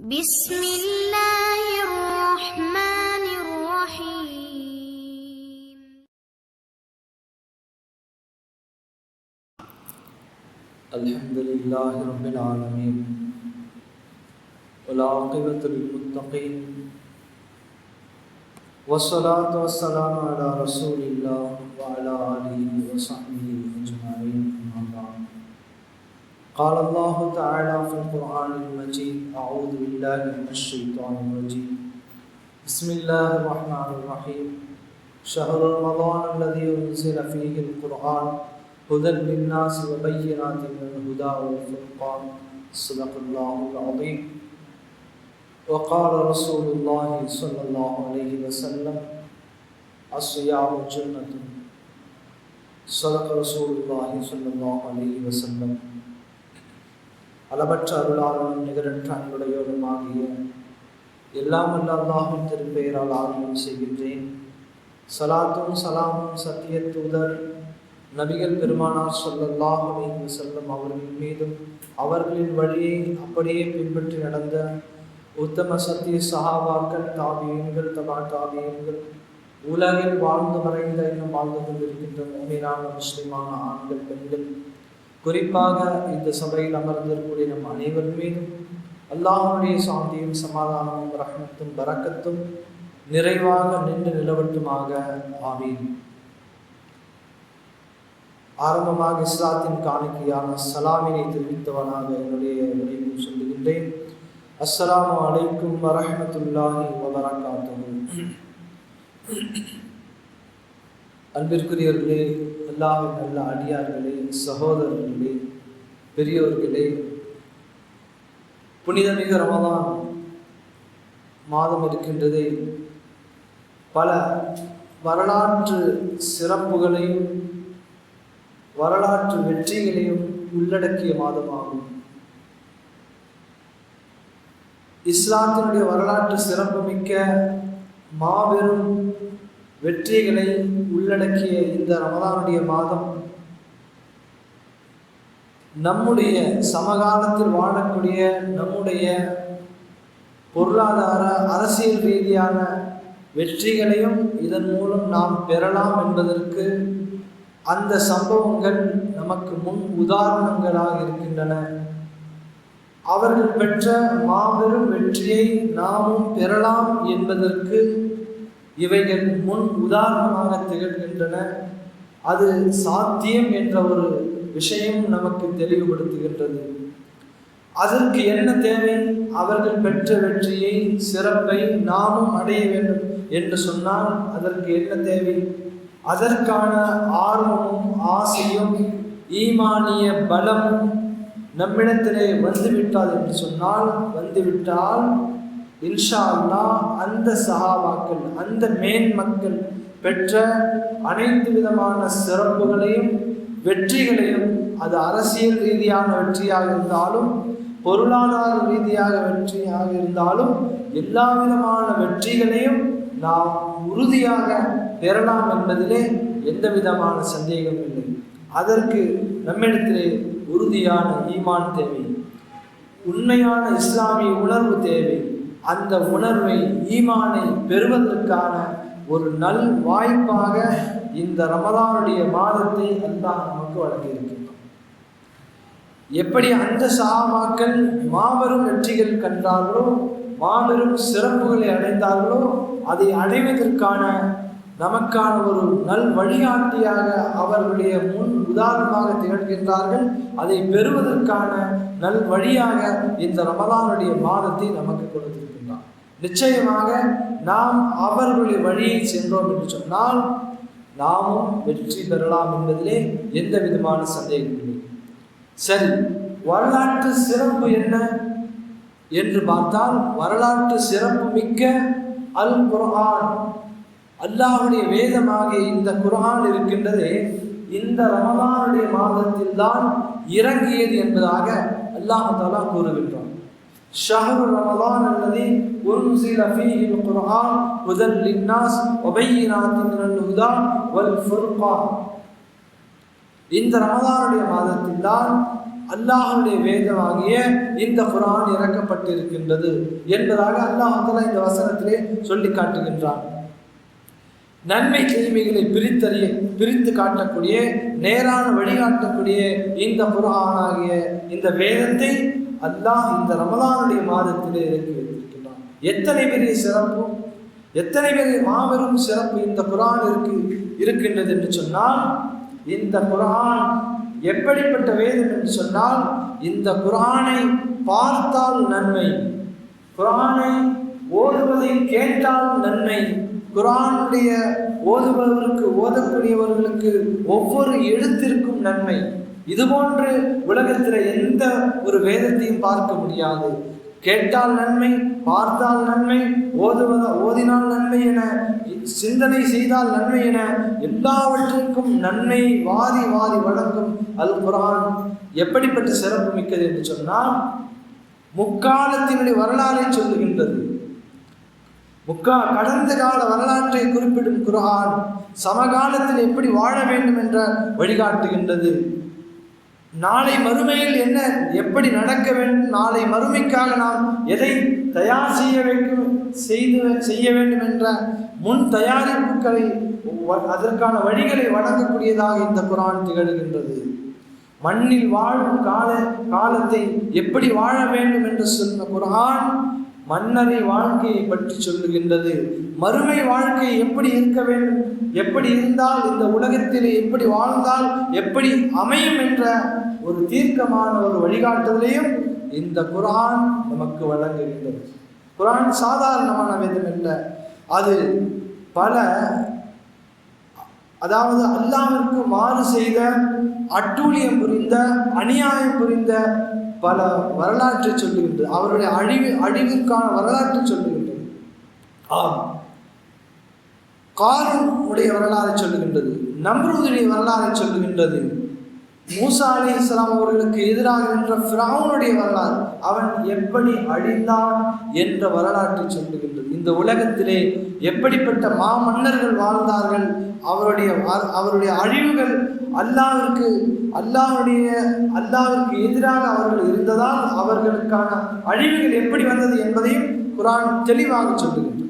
بسم الله الرحمن الرحيم. الحمد لله رب العالمين. والعاقبة للمتقين. والصلاة والسلام على رسول الله وعلى آله وصحبه قال الله تعالى في القرآن المجيد أعوذ بالله من الشيطان الرجيم. بسم الله الرحمن الرحيم. شهر رمضان الذي أنزل فيه القرآن هدى للناس وبينات من الهدى والفرقان. صدق الله العظيم. وقال رسول الله صلى الله عليه وسلم الصيام جنة. صدق رسول الله صلى الله عليه وسلم. அளவற்ற அருளாளனும் நிகரற்ற அன்புடையோருமாகிய எல்லாம் அல்ல திருப்பெயரால் ஆர்வம் செய்கின்றேன். சலாத்தும் சலாமும் சத்திய தூதர் நபிகள் பெருமானார் சொல்லல்லாஹும் அலைஹி செல்லும் அவர்களின் மீதும் அவர்களின் வழியை அப்படியே பின்பற்றி நடந்த உத்தம சத்திய சகாபாக்கள் தாபியன்கள் தபா தாபியன்கள் உலகில் வாழ்ந்து மறைந்த இன்னும் வாழ்ந்து கொண்டிருக்கின்ற மூமினான முஸ்லிமான ஆண்கள் பெண்கள் குறிப்பாக இந்த சபையில் அமர்ந்திருக்கக்கூடிய நம் அனைவர் மீதும் அல்லாஹனுடைய சாந்தியும் சமாதானமும் ரஹ்மத்தும் பறக்கத்தும் நிறைவாக நின்று நிலவட்டுமாக. ஆமீன். ஆரம்பமாக இஸ்லாத்தின் காணிக்கையான சலாமினை தெரிவித்தவனாக என்னுடைய உரையும் சொல்லுகின்றேன். அஸ்ஸலாமு அலைக்கும் வரஹமத்துல்லாஹி வபரகாத்துஹு. அன்பிற்குரியவர்களே எல்லாவும் நல்ல அடியார்களே சகோதரர்களே பெரியோர்களே. புனிதமிக ரமதான் மாதம் இருக்கின்றதே. பல வரலாற்று சிறப்புகளையும் வரலாற்று வெற்றிகளையும் உள்ளடக்கிய மாதமாகும். இஸ்லாத்தினுடைய வரலாற்று சிறப்புமிக்க மாபெரும் வெற்றிகளை உள்ளடக்கிய இந்த ரமதானுடைய மாதம் நம்முடைய சமகாலத்தில் வாழக்கூடிய நம்முடைய பொருளாதார அரசியல் ரீதியான வெற்றிகளையும் இதன் மூலம் நாம் பெறலாம் என்பதற்கு அந்த சம்பவங்கள் நமக்கு முன் உதாரணங்களாக இருக்கின்றன. அவர்கள் பெற்ற மாபெரும் வெற்றியை நாமும் பெறலாம் என்பதற்கு இவைகள் முன் உதாரணமாக திகழ்கின்றன. அது சாத்தியம் என்ற ஒரு விஷயம் நமக்கு தெளிவுபடுத்துகின்றது. அதற்கு என்ன தேவை? அவர்கள் பெற்ற வெற்றியை சிறப்பை நாமும் அடைய வேண்டும் என்று சொன்னால் அதற்கு என்ன தேவை? அதற்கான ஆர்வமும் ஆசையும் ஈமானிய பலமும் நம்மிடத்திலே வந்துவிட்டால் என்று சொன்னால் வந்துவிட்டால் இன்ஷா அல்லா அந்த சஹாபாக்கள் அந்த மேன் மக்கள் பெற்ற அனைத்து விதமான சிறப்புகளையும் வெற்றிகளையும் அது அரசியல் ரீதியான வெற்றியாக இருந்தாலும் பொருளாதார ரீதியாக வெற்றியாக இருந்தாலும் எல்லா விதமான வெற்றிகளையும் நாம் உறுதியாக பெறலாம் என்பதிலே எந்த விதமான சந்தேகம் இல்லை. அதற்கு நம்மிடத்திலே உறுதியான ஈமான் தேவை. உண்மையான இஸ்லாமிய உணர்வு தேவை. அந்த உணர்வை ஈமானை பெறுவதற்கான ஒரு நல் வாய்ப்பாக இந்த ரமதானுடைய மாதத்தை அல்லாஹ் நமக்கு வழங்கியிருக்கின்றான். எப்படி அந்த சாமாக்கள் மாபெரும் வெற்றிகள் கண்டார்களோ மாபெரும் சிறப்புகளை அடைந்தார்களோ அதை அடைவதற்கான நமக்கான ஒரு நல் வழிகாட்டியாக அவர்களுடைய முன் உதாரணமாக திகழ்கின்றார்கள். அதை பெறுவதற்கான நல் வழியாக இந்த ரமதானுடைய மாதத்தை நமக்கு கொடுத்திருக்கின்றார். நிச்சயமாக நாம் அவர்களுடைய வழியை சென்றோம் என்று சொன்னால் நாமும் வெற்றி பெறலாம் என்பதிலே எந்த விதமான சந்தேகம் இல்லை. சரி வரலாற்று சிறப்பு என்ன என்று பார்த்தால் வரலாற்று சிறப்பு மிக்க அல் குரான் அல்லாஹுடைய வேதமாகிய இந்த குரான் இருக்கின்றது இந்த ரமதானுடைய மாதத்தில் தான் இறங்கியது என்பதாக அல்லாஹாலா கூறுகின்றான். ஷஹரு ரமதான் அல்லது உன்சில ஃபீஹி குர்ஆன் ஹுதல் லின்னாஸ் வபையினாத்தின் மினல் ஹுதா வல் இந்த ரமதானுடைய மாதத்தில் தான் அல்லாஹனுடைய வேதமாகிய இந்த குரான் இறக்கப்பட்டிருக்கின்றது என்பதாக அல்லாஹ் இந்த வசனத்திலே சொல்லி காட்டுகின்றான். நன்மை தீமைகளை பிரித்தறிய பிரித்து காட்டக்கூடிய நேரான வழிகாட்டக்கூடிய இந்த புரகானாகிய இந்த வேதத்தை அல்லாஹ் இந்த ரமலானுடைய மாதத்திலே இறக்கி வைத்திருக்கிறான் எத்தனை பெரிய சிறப்பு? எத்தனை பெரிய மாபெரும் சிறப்பு இந்த குரான் இருக்கு இருக்கின்றது என்று சொன்னால் இந்த குரான் எப்படிப்பட்ட வேதம் என்று சொன்னால் இந்த குரானை பார்த்தால் நன்மை குரானை ஓடுவதை கேட்டால் நன்மை குரானுடைய ஓதுபவருக்கு ஓதக்கூடியவர்களுக்கு ஒவ்வொரு எழுத்திற்கும் நன்மை. இதுபோன்று உலகத்தில் எந்த ஒரு வேதத்தையும் பார்க்க முடியாது. கேட்டால் நன்மை பார்த்தால் நன்மை ஓதுவத ஓதினால் நன்மை என சிந்தனை செய்தால் நன்மை என எல்லாவற்றிற்கும் நன்மை வாரி வாரி வழங்கும் அல் குரான் எப்படிப்பட்ட சிறப்பு மிக்கது என்று சொன்னால் முக்காலத்தினுடைய வரலாறை சொல்லுகின்றது. முக்கா கடந்த கால வரலாற்றை குறிப்பிடும் குரான் சமகாலத்தில் எப்படி வாழ வேண்டும் என்ற வழிகாட்டுகின்றது. நாளை மறுமையில் என்ன எப்படி நடக்க வேண்டும் நாளை மறுமைக்காக நாம் எதை தயார் செய்ய வேண்டும் செய்து செய்ய வேண்டும் என்ற முன் தயாரிப்புகளை அதற்கான வழிகளை வழங்கக்கூடியதாக இந்த குரான் திகழ்கின்றது. மண்ணில் வாழும் கால காலத்தை எப்படி வாழ வேண்டும் என்று சொன்ன குரான் மன்னரை வாழ்க்கையை பற்றி சொல்லுகின்றது. மறுமை வாழ்க்கை எப்படி இருக்க வேண்டும்? எப்படி இருந்தால் இந்த உலகத்திலே எப்படி வாழ்ந்தால் எப்படி அமையும் என்ற ஒரு தீர்க்கமான ஒரு வழிகாட்டுதலையும் இந்த குரான் நமக்கு வழங்குகின்றது. குரான் சாதாரணமான வேதம் இல்லை அது பல அதாவது அல்லாவிற்கு மாறு செய்த அட்டூழியம் புரிந்த அநியாயம் புரிந்த பல வரலாற்றை சொல்லுகின்றது. அவருடைய அழிவு அழிவிற்கான வரலாற்றை சொல்லுகின்றது. ஆம். காரணம் உடைய வரலாறை சொல்லுகின்றது. நம்ரூதுடைய வரலாறை சொல்லுகின்றது. மூசா அலி இஸ்லாம் அவர்களுக்கு எதிராக நின்ற ஃபிரௌனுடைய வரலாறு. அவன் எப்படி அழிந்தான் என்ற வரலாற்றை சொல்லுகின்றது. இந்த உலகத்திலே எப்படிப்பட்ட மாமன்னர்கள் வாழ்ந்தார்கள் அவருடைய அவருடைய அழிவுகள் அல்லாவிற்கு அல்லாவுடைய அல்லாவிற்கு எதிராக அவர்கள் இருந்ததால் அவர்களுக்கான அழிவுகள் எப்படி வந்தது என்பதையும் குரான் தெளிவாக சொல்லுகின்றது.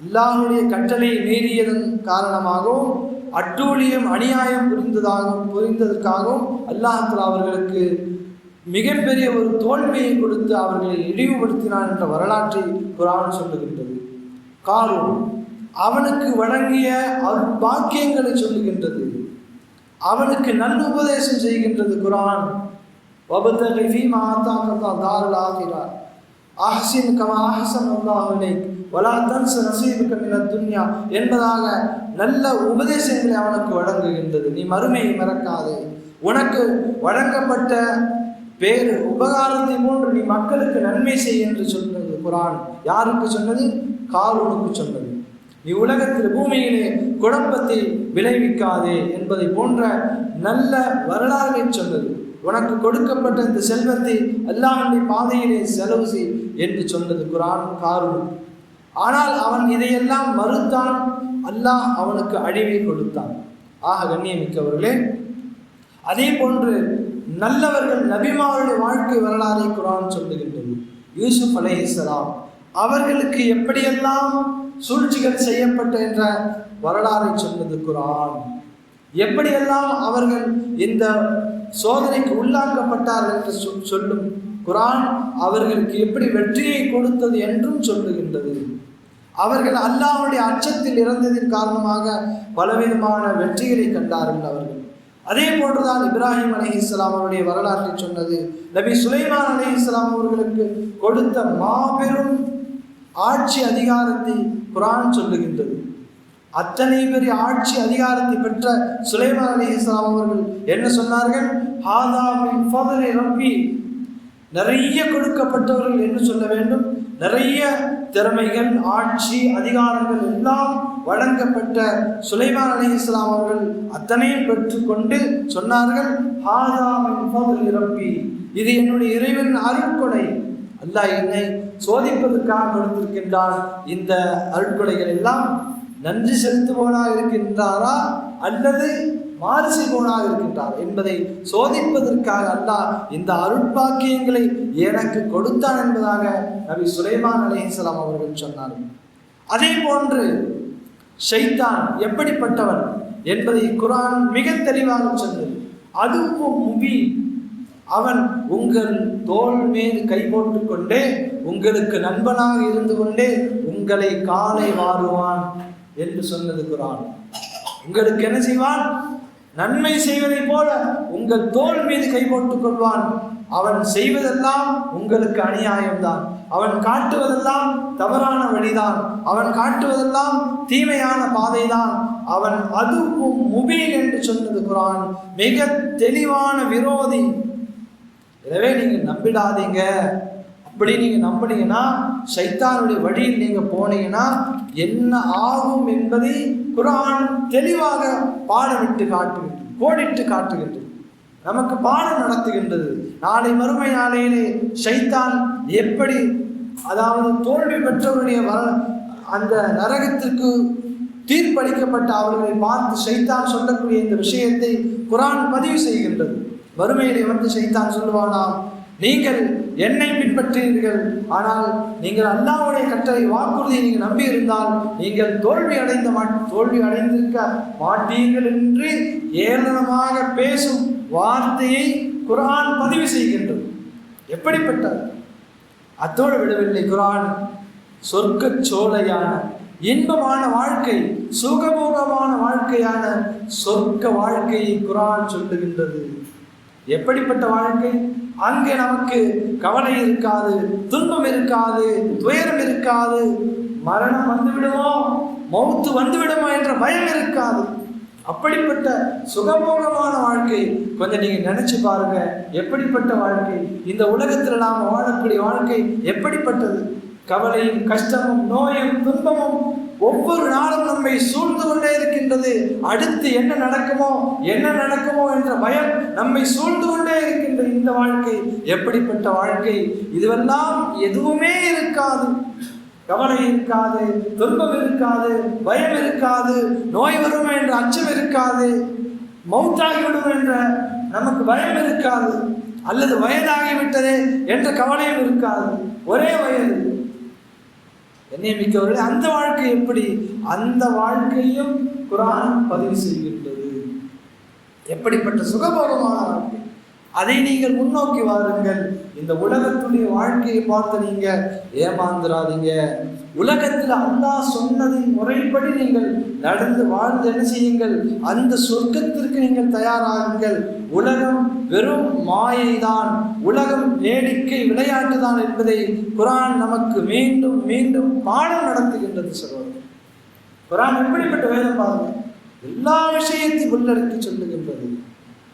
அல்லாஹுடைய கட்டளை மீறியதன் காரணமாகவும் அட்டூழியம் அநியாயம் புரிந்ததாகவும் புரிந்ததற்காகவும் அல்லாஹத்தில் அவர்களுக்கு மிகப்பெரிய ஒரு தோல்வியை கொடுத்து அவர்களை இழிவுபடுத்தினான் என்ற வரலாற்றை குரான் சொல்லுகின்றது. காரும் அவனுக்கு வழங்கிய பாக்கியங்களை சொல்லுகின்றது. அவனுக்கு நல்ல உபதேசம் செய்கின்றது குரான் வபத்தகை ஃபீமா ஆத்தாக்கத்தா தாரல் ஆகிறார் அஹ்சின் கமா அஹ்சன் அல்லாஹ் வலா தன்ஸ் மின துன்யா என்பதாக நல்ல உபதேசங்களை அவனுக்கு வழங்குகின்றது. நீ மறுமையை மறக்காதே. உனக்கு வழங்கப்பட்ட பேர் உபகாரத்தை போன்று நீ மக்களுக்கு நன்மை செய் என்று சொன்னது குரான். யாருக்கு சொன்னது? காரூனுக்கு சொன்னது. நீ உலகத்தில் பூமியிலே குழப்பத்தை விளைவிக்காதே என்பதை போன்ற நல்ல வரலாறுகளை சொன்னது. உனக்கு கொடுக்கப்பட்ட இந்த செல்வத்தை அல்லாஹுடைய பாதையிலே செலவு செய் என்று சொன்னது குரான் காரூன் ஆனால் அவன் இதையெல்லாம் மறுத்தான். அல்லாஹ் அவனுக்கு அழிவை கொடுத்தான். ஆக கண்ணியமிக்கவர்களே அதே போன்று நல்லவர்கள் நபிமாருடைய வாழ்க்கை வரலாறை குரான் சொல்லுகின்றது. யூசுப் அலை இஸ்லாம் அவர்களுக்கு எப்படியெல்லாம் சூழ்ச்சிகள் செய்யப்பட்ட என்ற வரலாறை சொன்னது குரான். எப்படியெல்லாம் அவர்கள் இந்த சோதனைக்கு உள்ளாக்கப்பட்டார்கள் என்று சொல்லும் குரான் அவர்களுக்கு எப்படி வெற்றியை கொடுத்தது என்றும் சொல்லுகின்றது. அவர்கள் அல்லாஹுடைய அச்சத்தில் இறந்ததின் காரணமாக பலவிதமான வெற்றிகளை கண்டார்கள் அவர்கள். அதே போன்றுதான் இப்ராஹிம் அலி இஸ்லாம் அவருடைய வரலாற்றை சொன்னது. நபி சுலைமான் அலி இஸ்லாம் அவர்களுக்கு கொடுத்த மாபெரும் ஆட்சி அதிகாரத்தை குரான் சொல்லுகின்றது. அத்தனை பெரிய ஆட்சி அதிகாரத்தை பெற்ற சுலைமான் அலி இஸ்லாம் அவர்கள் என்ன சொன்னார்கள்? ஹாதாமின் ரப்பி நிறைய கொடுக்கப்பட்டவர்கள் என்று சொல்ல வேண்டும். நிறைய திறமைகள் ஆட்சி அதிகாரங்கள் எல்லாம் வழங்கப்பட்ட சுலைமான் அலி இஸ்லாம் அவர்கள் அத்தனையும் பெற்றுக்கொண்டு சொன்னார்கள் ஹாதாமின் ஃபதலை இது என்னுடைய இறைவன் அருட்கொடை அல்லாஹ் என்னை சோதிப்பதற்காக கொடுத்திருக்கின்றான். இந்த அருட்கொடைகள் எல்லாம் நன்றி செலுத்துபவனாக இருக்கின்றாரா? அல்லது மாறு இருக்கின்றார் என்பதை சோதிப்பதற்காக அல்லாஹ் இந்த அருட்பாக்கியங்களை எனக்கு கொடுத்தான் என்பதாக நபி சுலைமான் அலேஹலாம் அவர்கள் சொன்னார்கள். அதே போன்று ஷைத்தான் எப்படிப்பட்டவன் என்பதை குரான் மிக தெளிவாக சொன்னது அதுவும் முபி அவன் உங்கள் தோள் மீது கை போட்டு கொண்டே உங்களுக்கு நண்பனாக இருந்து கொண்டே உங்களை காலை வாருவான் என்று சொன்னது குரான் உங்களுக்கு என்ன செய்வான்? நன்மை செய்வதை போல உங்கள் தோல் மீது கை போட்டுக் கொள்வான். அவன் செய்வதெல்லாம் உங்களுக்கு அநியாயம்தான். அவன் காட்டுவதெல்லாம் தவறான வழிதான். அவன் காட்டுவதெல்லாம் தீமையான பாதைதான். அவன் அதுவும் முபீன் என்று சொன்னது குரான். மிக தெளிவான விரோதி. எனவே நீங்கள் நம்பிடாதீங்க. அப்படி நீங்க நம்பினீங்கன்னா சைத்தானுடைய வழியில் நீங்க போனீங்கன்னா என்ன ஆகும் என்பதை குரான் தெளிவாக பாடமிட்டு காட்டுகின்றது கோடிட்டு காட்டுகின்றது நமக்கு பாடம் நடத்துகின்றது. நாளை மறுமை நாளையிலே சைத்தான் எப்படி அதாவது தோல்வி பெற்றவருடைய வர அந்த நரகத்திற்கு தீர்ப்பளிக்கப்பட்ட அவர்களை பார்த்து சைத்தான் சொல்லக்கூடிய இந்த விஷயத்தை குரான் பதிவு செய்கின்றது. வறுமையிலே வந்து சைத்தான் சொல்லுவானாம் நீங்கள் என்னை பின்பற்றீர்கள் ஆனால் நீங்கள் அல்லாவுடைய கட்டளை வாக்குறுதியை நீங்கள் நம்பி இருந்தால் நீங்கள் தோல்வி அடைந்த மா தோல்வி அடைந்திருக்க மாட்டீர்கள் என்று ஏளனமாக பேசும் வார்த்தையை குரான் பதிவு செய்கின்றது. எப்படிப்பட்டது அத்தோடு விடவில்லை. குரான் சொர்க்க சோலையான இன்பமான வாழ்க்கை சுகபோகமான வாழ்க்கையான சொர்க்க வாழ்க்கையை குரான் சொல்லுகின்றது. எப்படிப்பட்ட வாழ்க்கை? அங்கே நமக்கு கவலை இருக்காது துன்பம் இருக்காது துயரம் இருக்காது. மரணம் வந்துவிடுமோ? மௌத்து வந்துவிடுமோ என்ற பயம் இருக்காது. அப்படிப்பட்ட சுகபோகமான வாழ்க்கை. கொஞ்சம் நீங்க நினைச்சு பாருங்க எப்படிப்பட்ட வாழ்க்கை? இந்த உலகத்துல நாம் வாழக்கூடிய வாழ்க்கை எப்படிப்பட்டது? கவலையும் கஷ்டமும் நோயும் துன்பமும் ஒவ்வொரு நாளும் நம்மை சூழ்ந்து கொண்டே இருக்கின்றது. அடுத்து என்ன நடக்குமோ என்ன நடக்குமோ என்ற பயம் நம்மை சூழ்ந்து கொண்டே இருக்கின்ற இந்த வாழ்க்கை. எப்படிப்பட்ட வாழ்க்கை? இதுவெல்லாம் எதுவுமே இருக்காது. கவலை இருக்காது துன்பம் இருக்காது பயம் இருக்காது நோய் வரும் என்ற அச்சம் இருக்காது. மௌத்தாகிவிடும் என்ற நமக்கு பயம் இருக்காது. அல்லது வயதாகிவிட்டதே என்ற கவலையும் இருக்காது. ஒரே வயது என்னை மிக்கவர்கள் அந்த வாழ்க்கை எப்படி? அந்த வாழ்க்கையும் குரான் பதிவு செய்கின்றது. எப்படிப்பட்ட சுகபோகமான வாழ்க்கை? அதை நீங்கள் முன்னோக்கி வாருங்கள். இந்த உலகத்துடைய வாழ்க்கையை பார்த்து நீங்க ஏமாந்துடாதீங்க உலகத்தில் அல்லாஹ் சொன்னதின் முறைப்படி நீங்கள் நடந்து வாழ்ந்து என்ன செய்யுங்கள்? அந்த சொர்க்கத்திற்கு நீங்கள் தயாராகுங்கள். உலகம் வெறும் மாயைதான். உலகம் வேடிக்கை விளையாட்டு தான் என்பதை குரான் நமக்கு மீண்டும் மீண்டும் பாடம் நடத்துகின்றது சொல்வது குரான் எப்படிப்பட்ட வேதம் பாருங்க? எல்லா விஷயத்தையும் உள்ளடக்கி சொல்லுகின்றது.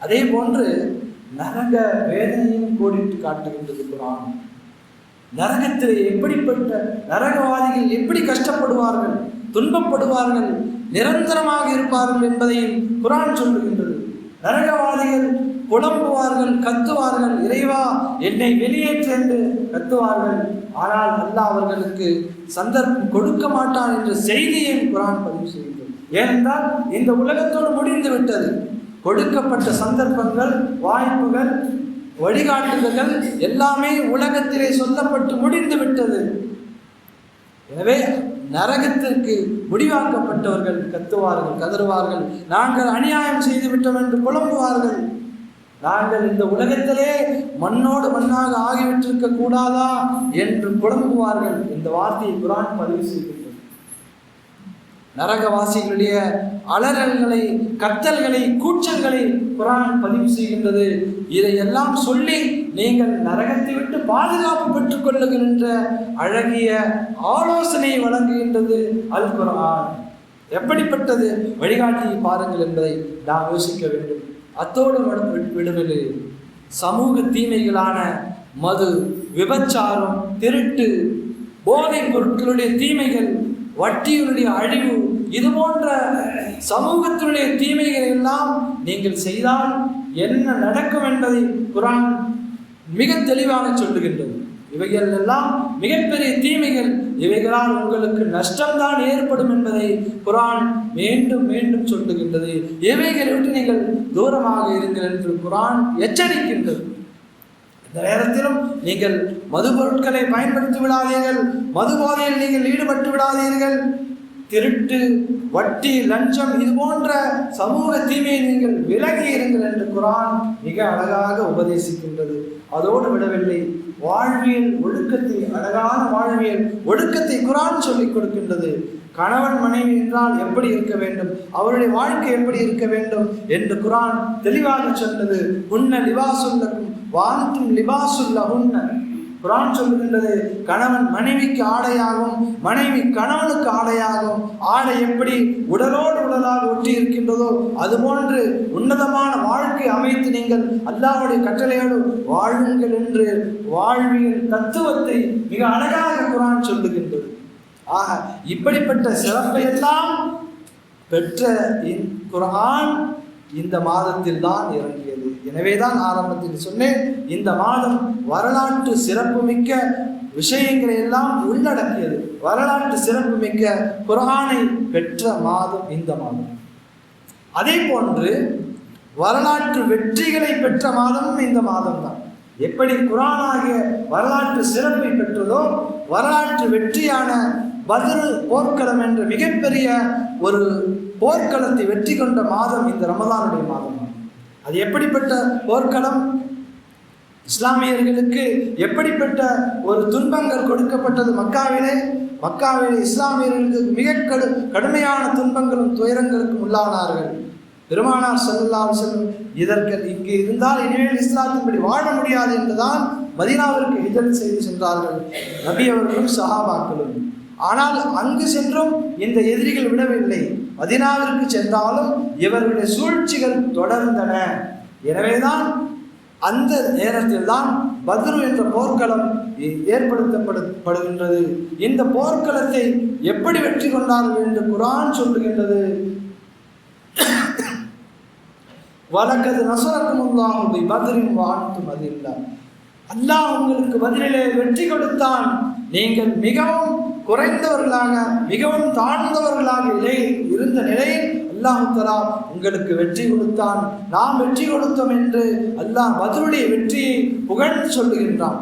அதே போன்று நரக வேதனையும் கோடிட்டு காட்டுகின்றது குரான். நரகத்தில் எப்படிப்பட்ட நரகவாதிகள் எப்படி கஷ்டப்படுவார்கள் துன்பப்படுவார்கள் நிரந்தரமாக இருப்பார்கள் என்பதையும் குரான் சொல்லுகின்றது. நரகவாதிகள் புலம்புவார்கள் கத்துவார்கள் இறைவா என்னை வெளியேற்று என்று கத்துவார்கள். ஆனால் அல்லாஹ் அவர்களுக்கு சந்தர்ப்பம் கொடுக்க மாட்டான் என்ற செய்தியை குரான் பதிவு செய்கின்றது. ஏனென்றால் இந்த உலகத்தோடு முடிந்து விட்டது. கொடுக்கப்பட்ட சந்தர்ப்பங்கள் வாய்ப்புகள் வழிகாட்டுதல்கள் எல்லாமே உலகத்திலே சொல்லப்பட்டு முடிந்து விட்டது. எனவே நரகத்திற்கு முடிவாக்கப்பட்டவர்கள் கத்துவார்கள் கதறுவார்கள். நாங்கள் அநியாயம் செய்து விட்டோம் என்று புலம்புவார்கள். நாங்கள் இந்த உலகத்திலே மண்ணோடு மண்ணாக ஆகிவிட்டிருக்க கூடாதா என்று புலம்புவார்கள். இந்த வார்த்தையை குரான் பதிவு செய்கின்றது நரகவாசிகளுடைய அலறல்களை கத்தல்களை கூச்சல்களை குரான் பதிவு செய்கின்றது. இதையெல்லாம் சொல்லி நீங்கள் நரகத்தை விட்டு பாதுகாப்பு பெற்றுக் கொள்ளுகின்ற அழகிய ஆலோசனை வழங்குகின்றது அல் குரான் எப்படிப்பட்டது? வழிகாட்டியை பாருங்கள் என்பதை நாம் யோசிக்க வேண்டும். அத்தோடு விட- விடுவதில் சமூக தீமைகளான மது விபச்சாரம் திருட்டு போதைப் பொருட்களுடைய தீமைகள் வட்டியினுடைய அழிவு இது போன்ற சமூகத்தினுடைய தீமைகள் எல்லாம் நீங்கள் செய்தால் என்ன நடக்கும் என்பதை குரான் மிக தெளிவாக சொல்லுகின்றது. இவைகள் எல்லாம் மிகப்பெரிய தீமைகள். இவைகளால் உங்களுக்கு நஷ்டம்தான் ஏற்படும் என்பதை குரான் மீண்டும் மீண்டும் சொல்லுகின்றது. இவைகளை விட்டு நீங்கள் தூரமாக இருங்கள் என்று குரான் எச்சரிக்கின்றது. இந்த நேரத்திலும் நீங்கள் மது பொருட்களை பயன்படுத்தி விடாதீர்கள் மது போதையில் நீங்கள் ஈடுபட்டு விடாதீர்கள் திருட்டு வட்டி லஞ்சம் இது போன்ற சமூக தீமையை நீங்கள் விலகி இருங்கள் என்று குரான் மிக அழகாக உபதேசிக்கின்றது. அதோடு விடவில்லை வாழ்வியல் ஒழுக்கத்தை அழகான வாழ்வியல் ஒழுக்கத்தை குரான் சொல்லிக் கொடுக்கின்றது. கணவன் மனைவி என்றால் எப்படி இருக்க வேண்டும்? அவருடைய வாழ்க்கை எப்படி இருக்க வேண்டும்? என்று குரான் தெளிவாக சொன்னது. உன்ன லிபாசுல்லக்கும் வாந்தும் லிபாசுல்ல குரான் சொல்லுகின்றது கணவன் மனைவிக்கு ஆடையாகும் மனைவி கணவனுக்கு ஆடையாகும். ஆடை எப்படி உடலோடு உடலாக ஒட்டி இருக்கின்றதோ அதுபோன்று உன்னதமான வாழ்க்கை அமைத்து நீங்கள் அல்லாவுடைய கட்டளையோடு வாழுங்கள் என்று வாழ்வியல் தத்துவத்தை மிக அழகாக குரான் சொல்லுகின்றது. ஆக இப்படிப்பட்ட சிறப்பை எல்லாம் பெற்ற குரான் இந்த மாதத்தில் தான் இறங்கியது. எனவேதான் ஆரம்பத்தில் சொன்னேன் இந்த மாதம் வரலாற்று சிறப்புமிக்க விஷயங்களை எல்லாம் உள்ளடக்கியது. வரலாற்று சிறப்புமிக்க குரானை பெற்ற மாதம் இந்த மாதம். அதே போன்று வரலாற்று வெற்றிகளை பெற்ற மாதமும் இந்த மாதம் தான். எப்படி குரானாகிய வரலாற்று சிறப்பை பெற்றதோ வரலாற்று வெற்றியான பதில் போர்க்களம் என்ற மிகப்பெரிய ஒரு போர்க்களத்தை வெற்றி கொண்ட மாதம் இந்த ரமதானுடைய மாதம். அது எப்படிப்பட்ட போர்க்களம்? இஸ்லாமியர்களுக்கு எப்படிப்பட்ட ஒரு துன்பங்கள் கொடுக்கப்பட்டது மக்காவிலே? மக்காவிலே இஸ்லாமியர்களுக்கு மிக கடு கடுமையான துன்பங்களும் துயரங்களுக்கும் உள்ளானார்கள். பெருமானார் சல்லல்லாஹு செல்லும் இதற்கு இங்கு இருந்தால் இனிமேல் இஸ்லாத்தின்படி வாழ முடியாது என்றுதான் மதினாவிற்கு இதழ் செய்து சென்றார்கள். நபி அவர்களும் சஹாபாக்களும். ஆனால் அங்கு சென்றும் இந்த எதிரிகள் விடவில்லை. மதினாவிற்கு சென்றாலும் இவர்களுடைய சூழ்ச்சிகள் தொடர்ந்தன. எனவேதான் அந்த நேரத்தில் தான் பத்ரு என்ற போர்க்களம் ஏற்படுத்தப்படுகின்றது. இந்த போர்க்களத்தை எப்படி வெற்றி கொண்டார்கள் என்று குரான் சொல்லுகின்றது. வழக்கது நசரக்கும் உங்கள் பதிரின் வாழ்த்து மதில்லா. அல்லாஹ் உங்களுக்கு பதிலிலே வெற்றி கொடுத்தான். நீங்கள் மிகவும் குறைந்தவர்களாக மிகவும் தாழ்ந்தவர்களாக நிலை இருந்த நிலையில் அல்லாஹுத்தலா உங்களுக்கு வெற்றி கொடுத்தான். நாம் வெற்றி கொடுத்தோம் என்று அல்லாஹ் மதுருடைய வெற்றியை புகழ்ந்து சொல்லுகின்றான்.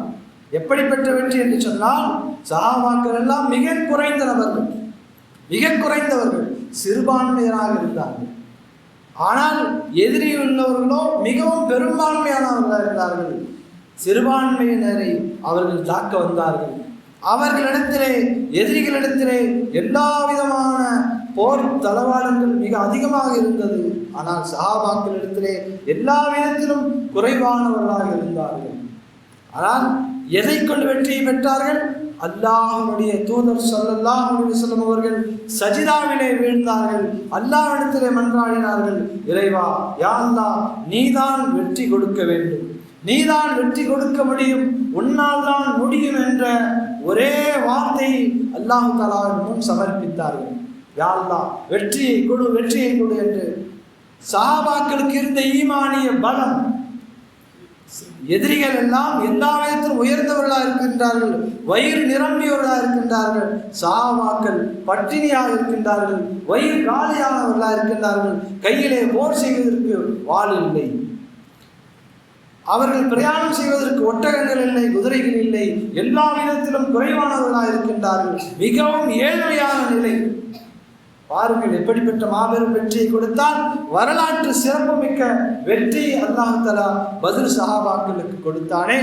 எப்படிப்பட்ட வெற்றி என்று சொன்னால் சகாபாக்கள் எல்லாம் மிக குறைந்த நபர்கள் மிக குறைந்தவர்கள். சிறுபான்மையராக இருந்தார்கள். ஆனால் எதிரி உள்ளவர்களோ மிகவும் பெரும்பான்மையானவர்களாக இருந்தார்கள். சிறுபான்மையினரை அவர்கள் தாக்க வந்தார்கள். அவர்களிடத்திலே எதிரிகளிடத்திலே எல்லா விதமான போர் தளவாடங்கள் மிக அதிகமாக இருந்தது. ஆனால் சஹாபாக்களிடத்திலே எல்லா விதத்திலும் குறைவானவர்களாக இருந்தார்கள். ஆனால் எதை கொண்டு வெற்றியை பெற்றார்கள்? அல்லாஹனுடைய தூதர் சொல்லல்லாஹ் செல்லும் அவர்கள் சஜிதாவிலே வீழ்ந்தார்கள். அல்லாஹிடத்திலே மன்றாடினார்கள். இறைவா யா நீதான் வெற்றி கொடுக்க வேண்டும். நீதான் வெற்றி கொடுக்க முடியும். உன்னால் தான் முடியும் என்ற ஒரே வார்த்தை அல்லாஹு தாலாவின் முன் சமர்ப்பித்தார்கள். யாழ்லா வெற்றியை கொடு வெற்றியை கொடு என்று. சஹாபாக்களுக்கு இருந்த ஈமானிய பலம் எதிரிகள் எல்லாம் எல்லா விதத்திலும் உயர்ந்தவர்களாக இருக்கின்றார்கள் வயிறு நிரம்பியவர்களாக இருக்கின்றார்கள் சாவாக்கள் பட்டினியாக இருக்கின்றார்கள் வயிறு காலியானவர்களாக இருக்கின்றார்கள் கையிலே போர் செய்வதற்கு வாள் இல்லை. அவர்கள் பிரயாணம் செய்வதற்கு ஒட்டகங்கள் இல்லை குதிரைகள் இல்லை எல்லா விதத்திலும் குறைவானவர்களாக இருக்கின்றார்கள். மிகவும் ஏழ்மையான நிலை. பாருங்கள் எப்படிப்பட்ட மாபெரும் வெற்றியை கொடுத்தால் வரலாற்று சிறப்புமிக்க வெற்றி அல்லாஹலா பதில் சஹாபாக்களுக்கு கொடுத்தானே.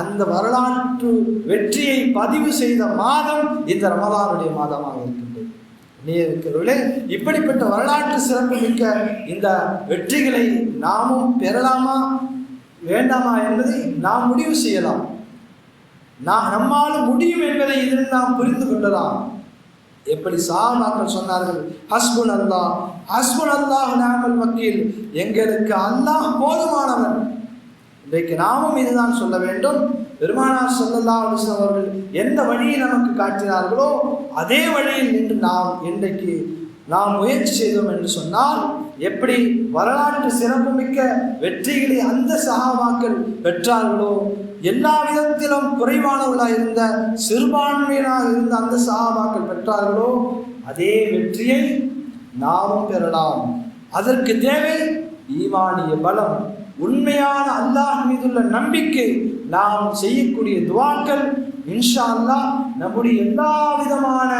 அந்த வரலாற்று வெற்றியை பதிவு செய்த மாதம் இந்த ரமதானுடைய மாதமாக இருக்கின்றது. இருக்கிறவர்களே இப்படிப்பட்ட வரலாற்று சிறப்புமிக்க இந்த வெற்றிகளை நாமும் பெறலாமா? வேண்டாமா என்பதை நாம் முடிவு செய்யலாம். நான் நம்மால் முடியும் என்பதை இதில் நாம் புரிந்து கொள்ளலாம். எப்படி சாமாக்கள் சொன்னார்கள் ஹஸ்புன் அல்லாஹ் ஹஸ்புன் அல்லாஹ் நாமல் வக்கீல். எங்களுக்கு அல்லாஹ் போதுமானவன் இன்றைக்கு நாமும் இதுதான் சொல்ல வேண்டும். பெருமானார் சொல்லல்லா அவர்கள் எந்த வழியை நமக்கு காட்டினார்களோ அதே வழியில் நின்று நாம் இன்றைக்கு நாம் முயற்சி செய்தோம் என்று சொன்னால் எப்படி வரலாற்று சிறப்புமிக்க வெற்றிகளை அந்த சகாபாக்கள் பெற்றார்களோ எல்லா விதத்திலும் குறைவானவர்களாக இருந்த சிறுபான்மையினாக இருந்த அந்த சகாபாக்கள் பெற்றார்களோ அதே வெற்றியை நாமும் பெறலாம். அதற்கு தேவை ஈமானிய பலம் உண்மையான அல்லாஹ் மீதுள்ள நம்பிக்கை. நாம் செய்யக்கூடிய துவாக்கள் இன்ஷா அல்லாஹ் நம்முடைய எல்லா விதமான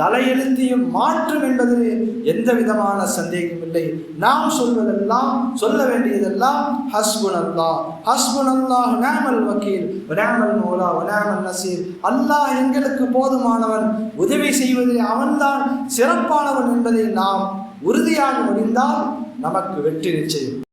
தலையெழுத்தையும் மாற்றும் என்பதில் எந்த விதமான சந்தேகம் இல்லை. நாம் சொல்வதெல்லாம் சொல்ல வேண்டியதெல்லாம் ஹஸ்புன் அல்லா ஹஸ்புன் அல்லாஹ் நேமல் வக்கீல். வனாமல் மோலா வனாமல் நசீர். அல்லாஹ் எங்களுக்கு போதுமானவன். உதவி செய்வதில் அவன்தான் சிறப்பானவன் என்பதை நாம் உறுதியாக முடிந்தால் நமக்கு வெற்றி நிச்சயம்.